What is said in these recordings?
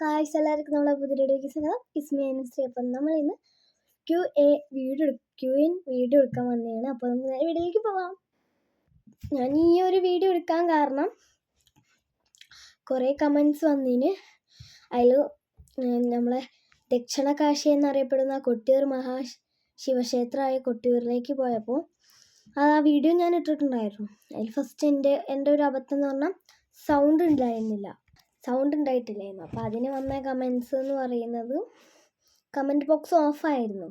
കാഴ്ച എല്ലാവർക്കും നമ്മളെ പുതിയ വീഡിയോയ്ക്ക് സ്വാഗതം. ഇസ്മി അനുശ്രീ അപ്പം നമ്മൾ ഇന്ന് Q A video Q in video എടുക്കാൻ വന്നതാണ്. അപ്പോൾ നമുക്ക് നേരെ വീഡിയോയിലേക്ക് പോവാം. ഞാൻ ഈ ഒരു വീഡിയോ എടുക്കാൻ കാരണം കുറേ കമൻസ് വന്നതിന് അതിൽ നമ്മളെ ദക്ഷിണ കാശി എന്നറിയപ്പെടുന്ന കൊട്ടിയൂർ മഹാ ശിവക്ഷേത്രമായ കൊട്ടിയൂരിലേക്ക് പോയപ്പോൾ അത് ആ വീഡിയോ ഞാൻ ഇട്ടിട്ടുണ്ടായിരുന്നു. അതിൽ ഫസ്റ്റ് എന്റെ എന്റെ ഒരു അബദ്ധം എന്ന് പറഞ്ഞാൽ സൗണ്ട് ഉണ്ടായിരുന്നില്ല. സൗണ്ട് ഉണ്ടായിട്ടില്ലായിരുന്നു. അപ്പോൾ അതിന് വന്ന കമൻസ് എന്ന് പറയുന്നത് കമന്റ് ബോക്സ് ഓഫായിരുന്നു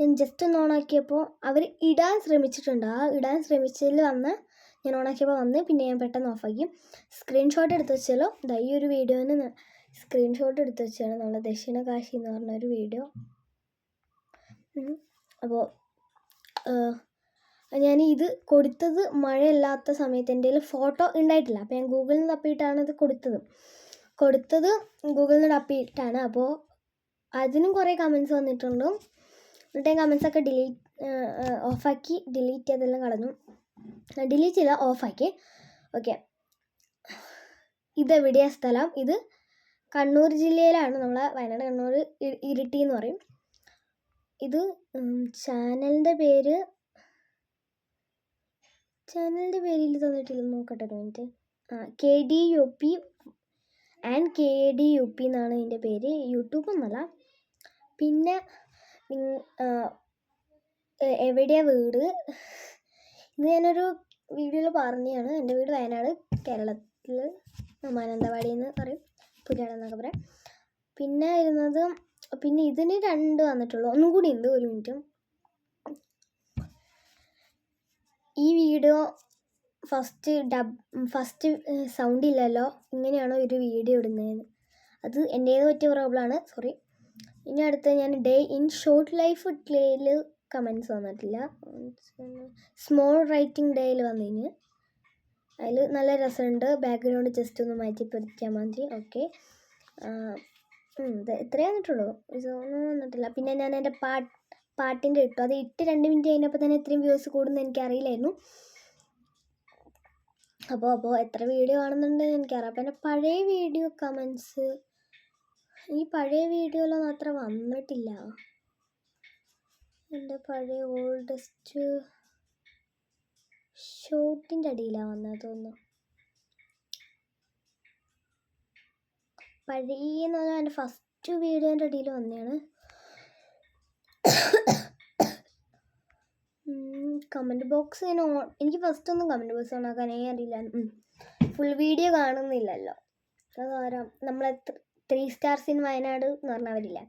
ഞാൻ ജസ്റ്റ് ഒന്ന് ഓണാക്കിയപ്പോൾ അവർ ഇടാൻ ശ്രമിച്ചിട്ടുണ്ട്. ആ ഇടാൻ ശ്രമിച്ചതിൽ വന്ന് ഞാൻ ഓണാക്കിയപ്പോൾ വന്ന് പിന്നെ ഞാൻ പെട്ടെന്ന് ഓഫാക്കി സ്ക്രീൻഷോട്ട് എടുത്ത് വെച്ചാലോ ദാ ഈ ഒരു വീഡിയോന് സ്ക്രീൻഷോട്ട് എടുത്ത് വെച്ചാണ് നമ്മൾ ദക്ഷിണ കാശി എന്ന് പറഞ്ഞൊരു വീഡിയോ അപ്പോൾ ഞാൻ ഇത് കൊടുത്തത് മഴയില്ലാത്ത സമയത്ത്. എന്റെ ഫോട്ടോ ഉണ്ടായിട്ടില്ല. അപ്പോൾ ഞാൻ ഗൂഗിളിൽ നിന്ന് തപ്പിയിട്ടാണ് ഇത് കൊടുത്തത്. കൊടുത്തത് ഗൂഗിളിൽ നിന്ന് അപ്പിയിട്ടാണ് അപ്പോൾ അതിനും കുറേ കമൻസ് വന്നിട്ടുണ്ട് എന്നിട്ട് ഞാൻ കമൻസ് ഒക്കെ ഡിലീറ്റ് ഓഫാക്കി ഡിലീറ്റ് ചെയ്തെല്ലാം കളഞ്ഞു. ഡിലീറ്റ് ചെയ്ത ഓഫാക്കി. ഓക്കെ ഇതെവിടെയാ സ്ഥലം? ഇത് കണ്ണൂർ ജില്ലയിലാണ്. നമ്മളെ വയനാട് കണ്ണൂർ ഇരിട്ടി എന്ന് പറയും. ഇത് ചാനലിന്റെ പേര് ചാനലിന്റെ പേരിൽ തന്നിട്ടില്ല നോക്കട്ടെ ഒരു മിനിറ്റ് ആ K D U P and K D U P എന്നാണ് ഇതിന്റെ പേര്. യൂട്യൂബ് എന്നല്ല പിന്നെ എവിടെയാണ് വീട്? ഇത് ഞാനൊരു വീഡിയോയിൽ പറഞ്ഞതാണ്. എന്റെ വീട് വയനാട് കേരളത്തിൽ മാനന്തവാടി എന്ന് പറയും. പുതിയാണ് എന്നൊക്കെ പറയാം. പിന്നെ വരുന്നത് പിന്നെ ഇതിന് രണ്ട് വന്നിട്ടുള്ളൂ. ഒന്നും കൂടി ഉണ്ട് ഒരു മിനിറ്റ്. ഈ video first dub first sound ഇല്ലല്ലോ ഇങ്ങനെയാണോ ഒരു വീഡിയോ ഇടുന്നതെന്ന് അത് എന്റേത് പറ്റിയ പ്രോബ്ലമാണ് സോറി ഇനി അടുത്ത ഞാൻ ഡേ ഇൻ ഷോർട്ട് ലൈഫ് ഡേയിൽ കമൻസ് വന്നിട്ടില്ല. സ്മോൾ റൈറ്റിംഗ് ഡേയിൽ വന്നതിന് അതിൽ നല്ല രസമുണ്ട്. ബാക്ക്ഗ്രൗണ്ട് ജസ്റ്റ് ഒന്ന് മാറ്റി മതി ഓക്കെ ഇത്രയേ വന്നിട്ടുള്ളൂ. ഇതൊന്നും വന്നിട്ടില്ല. പിന്നെ ഞാൻ എന്റെ പാട്ട് പാട്ടിന്റെ ഇട്ടു. അത് ഇട്ട് രണ്ട് മിനിറ്റ് കഴിഞ്ഞപ്പോൾ തന്നെ ഇത്രയും വ്യൂസ് കൂടുമെന്ന് എനിക്കറിയില്ലായിരുന്നു അപ്പോൾ അപ്പോൾ എത്ര വീഡിയോ കാണുന്നുണ്ട് എനിക്കറിയാം. പിന്നെ പഴയ വീഡിയോ കമൻസ് ഈ പഴയ വീഡിയോയിലൊന്നും അത്ര വന്നിട്ടില്ല. എന്റെ പഴയ ഓൾഡസ്റ്റ് ഷോട്ടിന്റെ അടിയിലാണ് വന്നത് തോന്നുന്നു. പഴയ എന്ന് പറഞ്ഞാൽ എന്റെ ഫസ്റ്റ് വീഡിയോന്റെ അടിയിൽ വന്നതാണ്. കമന്റ് ബോക്സ് ഞാൻ ഓൺ എനിക്ക് ഫസ്റ്റ് ഒന്നും കമന്റ് ബോക്സ് ഓൺ ആക്കാനേ അറിയില്ല. ഫുൾ വീഡിയോ കാണുന്നില്ലല്ലോ. അതാരം നമ്മളെ ത്രീ സ്റ്റാർസ് ഇൻ വയനാട് എന്ന് പറഞ്ഞവരില്ല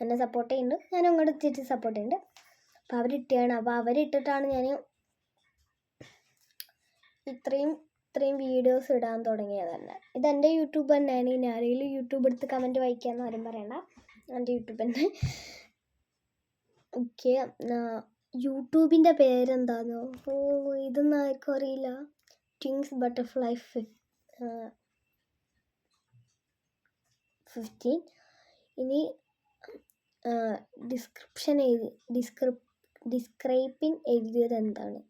എന്നെ സപ്പോർട്ട് ചെയ്യുന്നുണ്ട് ഞാൻ അങ്ങോട്ട് എത്തിയിട്ട് സപ്പോർട്ട് ചെയ്യുന്നുണ്ട് അപ്പോൾ അവരിട്ടാണ്. അപ്പോൾ അവരിട്ടിട്ടാണ് ഞാൻ ഇത്രയും ഇത്രയും വീഡിയോസ് ഇടാൻ തുടങ്ങിയത് തന്നെ. ഇതെന്റെ യൂട്യൂബ് തന്നെയാണ്. ഇനി ആരെങ്കിലും യൂട്യൂബ് എടുത്ത് കമന്റ് വായിക്കാമെന്ന് ആരും പറയണ്ട. എന്റെ യൂട്യൂബ് തന്നെ. ഓക്കെ യൂട്യൂബിന്റെ പേരെന്താണോ ഓ ഇതൊന്നും ആർക്കും അറിയില്ല. ട്വിങ്സ് ബട്ടർഫ്ലൈ ഫിഫ്റ്റീൻ ഇനി ഡിസ്ക്രിപ്ഷൻ എഴുതി ഡിസ്ക്രിപ് ഡിസ്ക്രൈപ്പിൻ എഴുതിയത് എന്താണ്?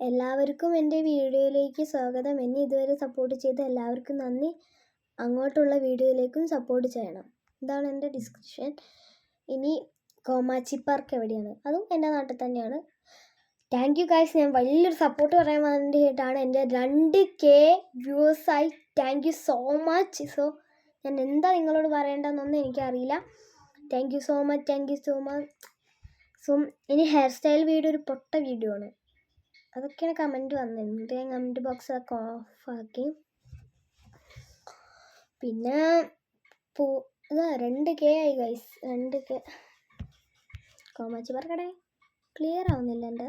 എല്ലാവർക്കും എന്റെ വീഡിയോയിലേക്ക് സ്വാഗതം. എന്നെ ഇതുവരെ സപ്പോർട്ട് ചെയ്ത എല്ലാവർക്കും നന്ദി. അങ്ങോട്ടുള്ള വീഡിയോയിലേക്കും സപ്പോർട്ട് ചെയ്യണം. ഇതാണ് എന്റെ ഡിസ്ക്രിപ്ഷൻ ഇനി കോമാച്ചി പാർക്ക് എവിടെയാണ്? അതും എന്റെ നാട്ടിൽ തന്നെയാണ്. താങ്ക് യു ഗൈസ് ഞാൻ വലിയൊരു സപ്പോർട്ട് പറയാൻ വേണ്ടിയിട്ടാണ് എന്റെ രണ്ട് K വ്യൂസായി thank you so much so ഞാൻ എന്താ നിങ്ങളോട് പറയേണ്ടതെന്നൊന്നും എനിക്കറിയില്ല. Thank you so much thank you so much so ഇനി ഹെയർ സ്റ്റൈൽ വീഡിയോ ഒരു പൊട്ട വീഡിയോ ആണ്. അതൊക്കെയാണ് കമന്റ് വന്നിരുന്നത്. ഞാൻ കമന്റ് ബോക്സ് ഒക്കെ ഓഫാക്കി പിന്നെ പൂ ഇതാ രണ്ട് കെ ആയി ഗൈസ് രണ്ട് കെ കോമാച്ചി പറക്കടേ ക്ലിയർ ആവുന്നില്ല എന്റെ.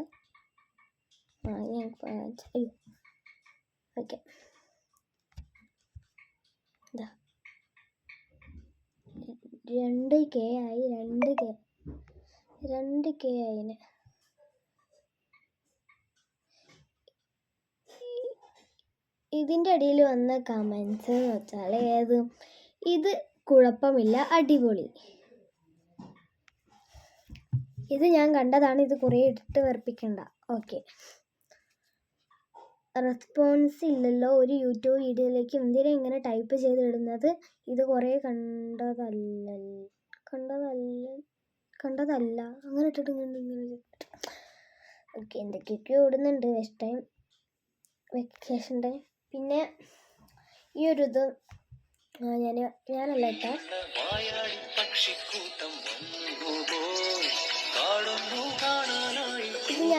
ആ ഞാൻ അയ്യോ. ഓക്കെ ഇതാ രണ്ട് കെ ആയി രണ്ട് കെ രണ്ട് കെ ആയിന് ഇതിന്റെ ഇടയിൽ വന്ന കമൻസ് എന്ന് വെച്ചാൽ ഏത്? ഇത് കുഴപ്പമില്ല അടിപൊളി. ഇത് ഞാൻ കണ്ടതാണ്. ഇത് കുറേ ഇട്ട് വെറുപ്പിക്കണ്ട. ഓക്കെ. റെസ്പോൺസ് ഇല്ലല്ലോ. ഒരു യൂട്യൂബ് വീഡിയോയിലേക്ക് എന്തിനാ ഇങ്ങനെ ടൈപ്പ് ചെയ്തിടുന്നത്? ഇത് കുറേ കണ്ടതല്ല കണ്ടതല്ല കണ്ടതല്ല. അങ്ങനെ ഇട്ടിട്ട് ഇങ്ങനെ ഇങ്ങനെ ഓക്കെ എന്തൊക്കെയൊക്കെയോ ഇടുന്നുണ്ട് വെസ്റ്റ് ടൈം വെക്കേഷൻ ടൈം പിന്നെ ഈ ഒരു ഇത് ഞാൻ ഞാനല്ല കേട്ടോ.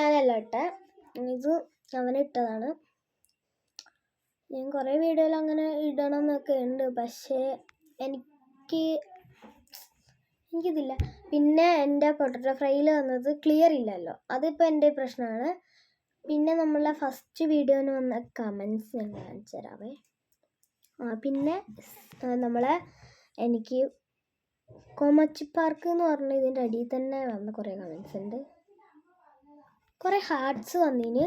ഞാനല്ല ഇട്ടെ. ഇത് അവനിട്ടതാണ് ഞാൻ കുറേ വീഡിയോയിൽ അങ്ങനെ ഇടണം എന്നൊക്കെ ഉണ്ട് പക്ഷേ എനിക്ക് എനിക്കിതില്ല. പിന്നെ എന്റെ പൊട്ടറ്റോ ഫ്രൈയിൽ വന്നത് ക്ലിയർ ഇല്ലല്ലോ. അതിപ്പോൾ എന്റെ പ്രശ്നമാണ്. പിന്നെ നമ്മളെ ഫസ്റ്റ് വീഡിയോന് വന്ന കമൻസ് ഞാൻ കാണിച്ചു തരാവേ. ആ പിന്നെ നമ്മളെ എനിക്ക് കോമച്ചി പാർക്ക് എന്ന് പറഞ്ഞ ഇതിന്റെ അടിയിൽ തന്നെ വന്ന കുറേ കമൻസ് ഉണ്ട്. കുറേ ഹാർട്സ് വന്നതിന്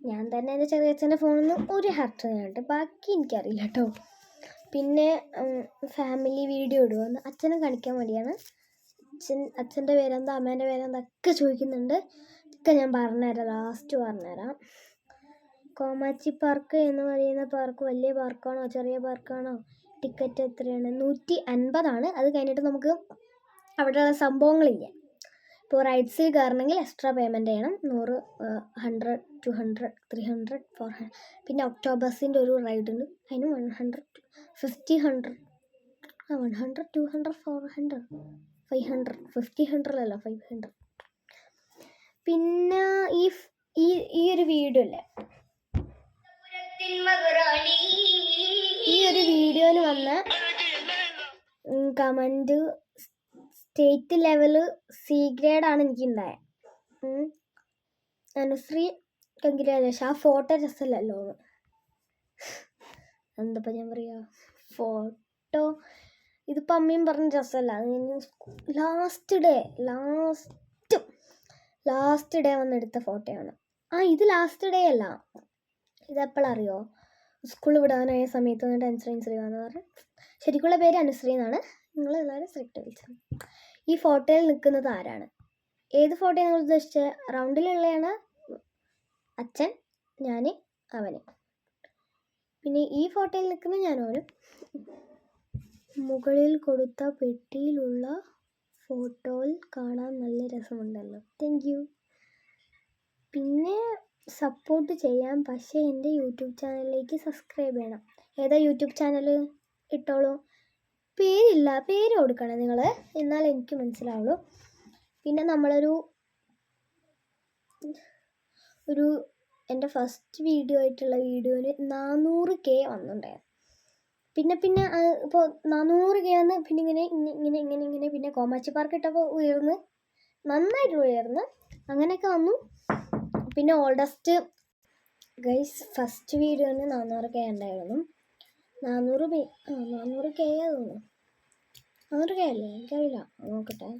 ഞാൻ തന്നെ എന്റെ ചെറിയ അച്ഛന്റെ ഫോണിൽ നിന്ന് ഒരു ഹാർട്ട് തന്നെയുണ്ട് ബാക്കി എനിക്കറിയില്ല കേട്ടോ പിന്നെ ഫാമിലി വീഡിയോ ഇടുമെന്ന് അച്ഛനെ കാണിക്കാൻ വേണ്ടിയാണ്. അച്ഛൻ അച്ഛന്റെ പേരെന്താ അമ്മേന്റെ പേരെന്താ ഒക്കെ ചോദിക്കുന്നുണ്ട്. ഒക്കെ ഞാൻ പറഞ്ഞുതരാം. ലാസ്റ്റ് പറഞ്ഞുതരാം. കോമാച്ചി പാർക്ക് എന്ന് പറയുന്ന പാർക്ക് വലിയ പാർക്കാണോ ചെറിയ പാർക്കാണോ ടിക്കറ്റ് എത്രയാണ്? നൂറ്റി അൻപതാണ്. അത് കഴിഞ്ഞിട്ട് നമുക്ക് അവിടെയുള്ള സംഭവങ്ങളില്ല? ഇപ്പോൾ റൈഡ്സിൽ കയറണമെങ്കിൽ എക്സ്ട്രാ പേയ്മെന്റ് ചെയ്യണം. നൂറ് hundred two hundred three hundred four hundred പിന്നെ ഒക്ടോബസിന്റെ ഒരു റൈഡ് ഉണ്ട്. അതിന് വൺ ഹൺഡ്രഡ് ഫിഫ്റ്റി ഹൺഡ്രഡ് ആ one hundred two hundred four hundred five hundred fifty hundred അല്ല ഫൈവ് ഹൺഡ്രഡ് പിന്നെ ഈ ഈ ഒരു വീഡിയോ അല്ലേ ഈ ഒരു വീഡിയോന് വന്ന കമന്റ് സ്റ്റേറ്റ് ലെവൽ സി ഗ്രേഡാണ് എനിക്കുണ്ടായത് അനുശ്രീ കങ്കിരാജേഷ് ആ ഫോട്ടോ രസമല്ലല്ലോ എന്താ ഞാൻ പറയുക ഫോട്ടോ? ഇതിപ്പോൾ അമ്മയും പറഞ്ഞ രസമല്ല last day last last day വന്നെടുത്ത ഫോട്ടോയാണ്. ആ ഇത് ലാസ്റ്റ് ഡേ അല്ല. ഇതെപ്പോഴറിയോ സ്കൂൾ വിടാനായ സമയത്ത് വന്നിട്ട് അനുശ്രീ അനുശ്രീ പറഞ്ഞു. ശരിക്കുള്ള പേര് അനുശ്രീ എന്നാണ് നിങ്ങൾ എല്ലാവരും സെലക്ട് വിളിച്ചത് ഈ ഫോട്ടോയിൽ നിൽക്കുന്നത് ആരാണ്? ഏത് ഫോട്ടോയാണ് നിങ്ങൾ ഉദ്ദേശിച്ചത് റൗണ്ടിലുള്ളതാണ് അച്ഛൻ ഞാൻ അവന്. പിന്നെ ഈ ഫോട്ടോയിൽ നിൽക്കുന്ന ഞാനവനും മുകളിൽ കൊടുത്ത പെട്ടിയിലുള്ള ഫോട്ടോയിൽ കാണാൻ നല്ല രസമുണ്ടല്ലോ. താങ്ക് യു പിന്നെ സപ്പോർട്ട് ചെയ്യാം. പക്ഷേ എന്റെ യൂട്യൂബ് ചാനലിലേക്ക് സബ്സ്ക്രൈബ് ചെയ്യണം. ഏതാ യൂട്യൂബ് ചാനൽ ഇട്ടോളൂ? പേരില്ല പേര് കൊടുക്കണം നിങ്ങൾ എന്നാൽ എനിക്ക് മനസ്സിലാവുള്ളൂ. പിന്നെ നമ്മളൊരു ഒരു എന്റെ ഫസ്റ്റ് വീഡിയോ ആയിട്ടുള്ള വീഡിയോന് നാനൂറ് കെ വന്നിട്ടുണ്ടായിരുന്നു പിന്നെ പിന്നെ ഇപ്പോൾ നാനൂറ് കെ വന്ന് പിന്നെ ഇങ്ങനെ ഇങ്ങ- ഇങ്ങനെ ഇങ്ങനെ ഇങ്ങനെ പിന്നെ കോമാച്ചി പാർക്ക് ഇട്ടപ്പോൾ ഉയർന്ന് നന്നായിട്ട് ഉയർന്ന് അങ്ങനെയൊക്കെ വന്നു. പിന്നെ ഓൾഡസ്റ്റ് ഗൈസ് ഫസ്റ്റ് വീഡിയോന് നാനൂറ് കെ ഉണ്ടായിരുന്നു. നാനൂറ് പേ ആ നാനൂറ് കെ തോന്നുന്നു. നാനൂറ് കെ അല്ലേ? എനിക്കറിയില്ല. നോക്കട്ടെ.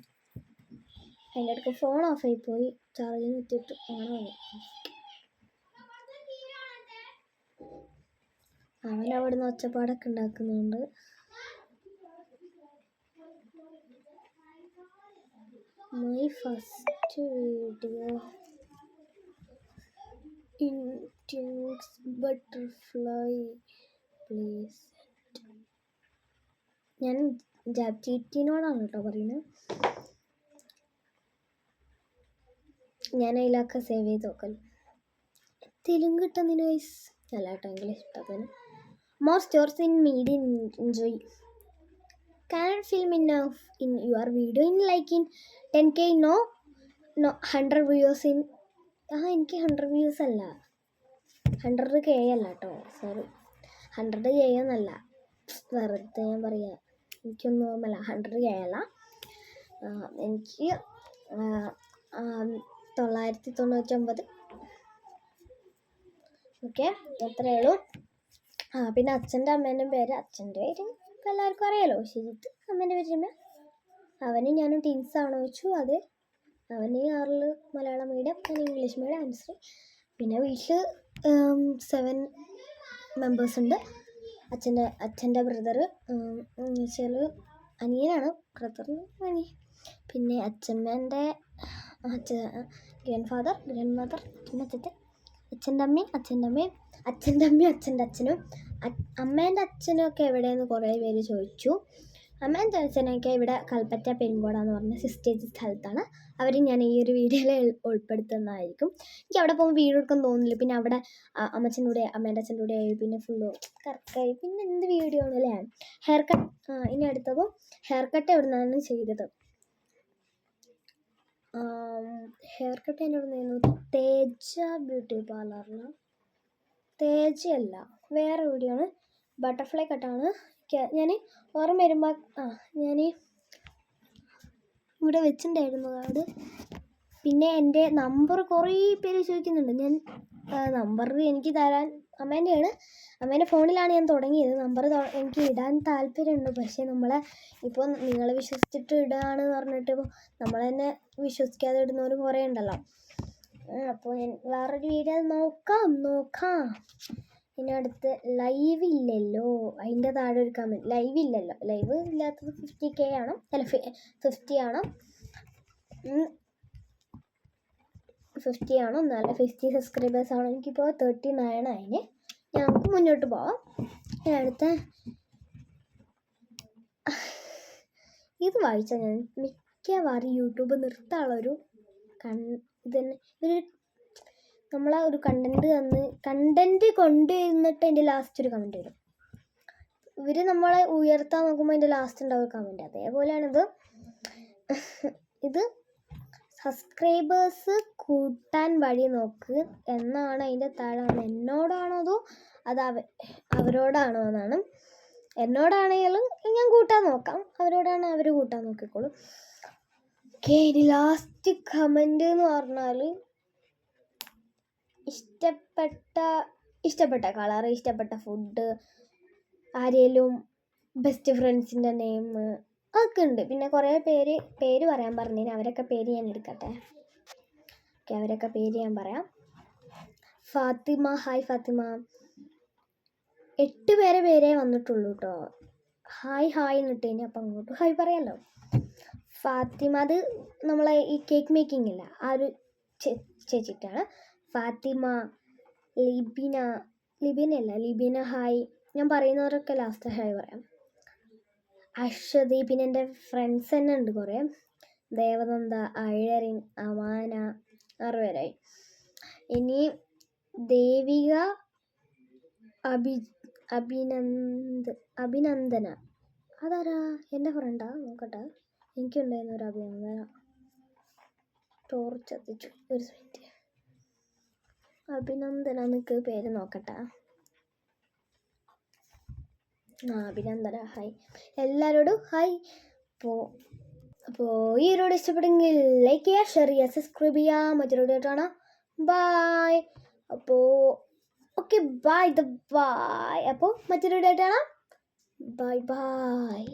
അതിന്റെ ഇടയ്ക്ക് ഫോൺ ഓഫായി പോയി. ചാർജിങ് എത്തിയിട്ട് ഓണായി അവൻ അവിടെ നിന്ന് ഒച്ചപ്പാടൊക്കെ ഉണ്ടാക്കുന്നുണ്ട്. My first video in butterfly please ഞാൻ ജാബ് ചീറ്റിനോടാണ് കേട്ടോ പറയുന്നത് ഞാൻ അതിലൊക്കെ സേവ് ചെയ്ത് നോക്കാൻ തെലുങ്ക് കിട്ടുന്നതിന് വയസ്സ് അല്ല കേട്ടോ English കിട്ടാത്തതിന് more stores in media enjoy can film in in your video in like in ten 10k no? No 100 views in ആ എനിക്ക് ഹൺഡ്രഡ് വ്യൂസ് അല്ല. ഹൺഡ്രഡ് കെ അല്ല കേട്ടോ സോറി ഹൺഡ്രഡ് കെ എന്നല്ല. വെറുതെ ഞാൻ പറയാ. എനിക്കൊന്നും ഓർമ്മല്ല ഹൺഡ്രഡ് കെ അല്ല. എനിക്ക് തൊള്ളായിരത്തി തൊണ്ണൂറ്റൊമ്പത് ഓക്കെ അത്രയേ ഉള്ളൂ. ആ പിന്നെ അച്ഛന്റെ അമ്മേന്റെ പേര് അച്ഛന്റെ പേര് എല്ലാവർക്കും അറിയാലോ. ശരിത്ത് അമ്മേന്റെ പേര് രമ്യ. അവനും ഞാനും ടീൻസ് ആണോ. വെച്ചു. അത് അവന് ആറിൽ മലയാളം മീഡിയം ഞാൻ ഇംഗ്ലീഷ് മീഡിയം ആൻസർ പിന്നെ വീട്ടിൽ സെവൻ മെമ്പേഴ്സ് ഉണ്ട് അച്ഛന്റെ അച്ഛന്റെ ബ്രദർ വെച്ചാൽ അനിയനാണ്. ബ്രദർ അനിയൻ. പിന്നെ അച്ഛമ്മേന്റെ അച്ഛ ഗ്രാൻഡ് ഫാദർ ഗ്രാൻഡ് മദർ പിന്നെ അച്ഛന്റെ അച്ഛന്റെ അമ്മയും അച്ഛന്റെ അമ്മയും അച്ഛന്റെ അമ്മയും അച്ഛന്റെ അച്ഛനും അമ്മേന്റെ അച്ഛനും ഒക്കെ എവിടെയെന്ന് കുറേ പേര് ചോദിച്ചു. അമ്മേന്റെ അച്ഛനൊക്കെ ഇവിടെ കൽപ്പറ്റ പെരുങ്കോട എന്ന് പറഞ്ഞ സിസ്റ്റേജ് സ്ഥലത്താണ്. അവർ ഞാൻ ഈ ഒരു വീഡിയോയിൽ ഉൾപ്പെടുത്തുന്നതായിരിക്കും. എനിക്ക് അവിടെ പോകുമ്പോൾ വീഡിയോ എടുക്കാൻ തോന്നുന്നില്ല. പിന്നെ അവിടെ അമ്മച്ചന്റെ കൂടെ അമ്മേന്റെ അച്ഛന്റെ കൂടെ ആയി. പിന്നെ ഫുള്ള് കറക്റ്റായി പിന്നെ എന്ത് വീഡിയോ ആണ് അല്ലേ? ഹെയർ കട്ട് ഇനി അടുത്തപ്പോൾ ഹെയർ കട്ട് എവിടെ നിന്നാണ് ചെയ്തത് ഹെയർ കട്ട് എന്നോട് നിന്നു തേജ ബ്യൂട്ടി പാർലറിന്? തേജയല്ല. വേറെ എവിടെയാണ് ബട്ടർഫ്ലൈ കട്ടാണ് ഞാൻ ഓർമ്മ വരുമ്പോൾ ആ ഞാൻ ഇവിടെ വെച്ചിട്ടുണ്ടായിരുന്നു അത് പിന്നെ എന്റെ നമ്പർ കുറേ പേര് ചോദിക്കുന്നുണ്ട്. ഞാൻ നമ്പർ എനിക്ക് തരാൻ അമ്മേന്റെയാണ് അമ്മേന്റെ ഫോണിലാണ് ഞാൻ തുടങ്ങിയത്. നമ്പർ എനിക്ക് ഇടാൻ താല്പര്യമുണ്ട്. പക്ഷേ നമ്മളെ ഇപ്പോൾ നിങ്ങൾ വിശ്വസിച്ചിട്ട് ഇടുകയാണ് പറഞ്ഞിട്ട് ഇപ്പോൾ നമ്മൾ തന്നെ വിശ്വസിക്കാതെ ഇടുന്നവരും കുറേ ഉണ്ടല്ലോ. അപ്പോൾ ഞാൻ വേറൊരു വീഡിയോ നോക്കാം. നോക്കാം. പിന്നെ അടുത്ത് ലൈവ് ഇല്ലല്ലോ. അതിന്റെ താഴെ ഒരു കമന്റ് ലൈവ് ഇല്ലല്ലോ. ലൈവ് ഇല്ലാത്തത് ഫിഫ്റ്റി കെ ആണ്. അല്ല ഫിഫ്റ്റി ആണ്. ഫിഫ്റ്റി ആണ്? നല്ല ഫിഫ്റ്റി സബ്സ്ക്രൈബേഴ്സ് ആണ്? എനിക്കിപ്പോൾ തേർട്ടി നയൻ ആയിന് ഞങ്ങൾക്ക് മുന്നോട്ട് പോവാം. ഇനി അടുത്ത ഇത് വായിച്ചാൽ ഞാൻ. മിക്കവാറും യൂട്യൂബ് നിർത്താനുള്ളൊരു കൺ ഇത് തന്നെ നമ്മളെ ഒരു കണ്ടന്റ് തന്ന് കണ്ടന്റ് കൊണ്ടുവന്നിട്ട് അതിന്റെ ലാസ്റ്റ് ഒരു കമന്റ് വരും. ഇവർ നമ്മളെ ഉയർത്താൻ നോക്കുമ്പോൾ അതിന്റെ ലാസ്റ്റ് ഉണ്ടാവും കമന്റ് അതേപോലെയാണിത് ഇത്. സബ്സ്ക്രൈബേഴ്സ് കൂട്ടാൻ വഴി നോക്ക് എന്നാണ് അതിന്റെ താഴെ എന്നോടാണോ അതോ അത് അവ അവരോടാണോ എന്നാണ്. എന്നോടാണെങ്കിലും ഞാൻ കൂട്ടാൻ നോക്കാം. അവരോടാണ് അവർ കൂട്ടാൻ നോക്കിക്കോളും. ഓക്കെ ഇനി ലാസ്റ്റ് കമന്റ് എന്ന് പറഞ്ഞാൽ ഇഷ്ടപ്പെട്ട ഇഷ്ടപ്പെട്ട കളർ ഇഷ്ടപ്പെട്ട ഫുഡ് ആരെങ്കിലും ബെസ്റ്റ് ഫ്രണ്ട്സിന്റെ നെയിം ഒക്കെ ഉണ്ട്. പിന്നെ കുറേ പേര് പേര് പറയാൻ പറഞ്ഞു അവരൊക്കെ പേര് ഞാൻ എടുക്കട്ടെ. ഓക്കെ അവരൊക്കെ പേര് ഞാൻ പറയാം. ഫാത്തിമ ഹായ് ഫാത്തിമ. എട്ട് പേരെ പേരേ വന്നിട്ടുള്ളൂ കേട്ടോ ഹായ് ഹായ് എന്നിട്ട് ഇനി അപ്പം അങ്ങോട്ട് ഹായ് പറയാമല്ലോ ഫാത്തിമ അത് നമ്മളെ ഈ കേക്ക് മേക്കിംഗ് ഇല്ല. ആ ഒരു ചേച്ചിട്ടാണ് ഫാത്തിമ ലിബിന ലിബിന അല്ല ലിബിന ഹായ്. ഞാൻ പറയുന്നവരൊക്കെ ലാസ്റ്റ് ഹായ് പറയാം. അശ്വതി പിന്നെ എന്റെ ഫ്രണ്ട്സ് തന്നെ ഉണ്ട് കുറേ. ദേവനന്ദ അഴറിൻ അമാന ആറ് പേരായി. ഇനി ദേവിക അഭി അഭിനന്ദ് അഭിനന്ദന. അതാരാ? എന്റെ ഫ്രണ്ടാ നോക്കട്ടെ. എനിക്കുണ്ടായിരുന്ന ഒരു അഭിനന്ദന. ടോർച്ച് എത്തിച്ചു ഒരു മിനിറ്റ് അഭിനന്ദന എന്നൊക്കെ പേര് നോക്കട്ടെ. ആ അഭിനന്ദന. ഹായ് എല്ലാവരോടും ഹായ് അപ്പോൾ അപ്പോൾ ഈ വീഡിയോ ഇഷ്ടപ്പെടുമെങ്കിൽ ലൈക്ക് ചെയ്യുക ഷെയർ ചെയ്യുക സബ്സ്ക്രൈബ് ചെയ്യുക. മറ്റൊരു കാണാം. ബായ് അപ്പോൾ ഓക്കെ ബായ് ദ ബായ് അപ്പോൾ മറ്റൊരു കാണാം. Bye bye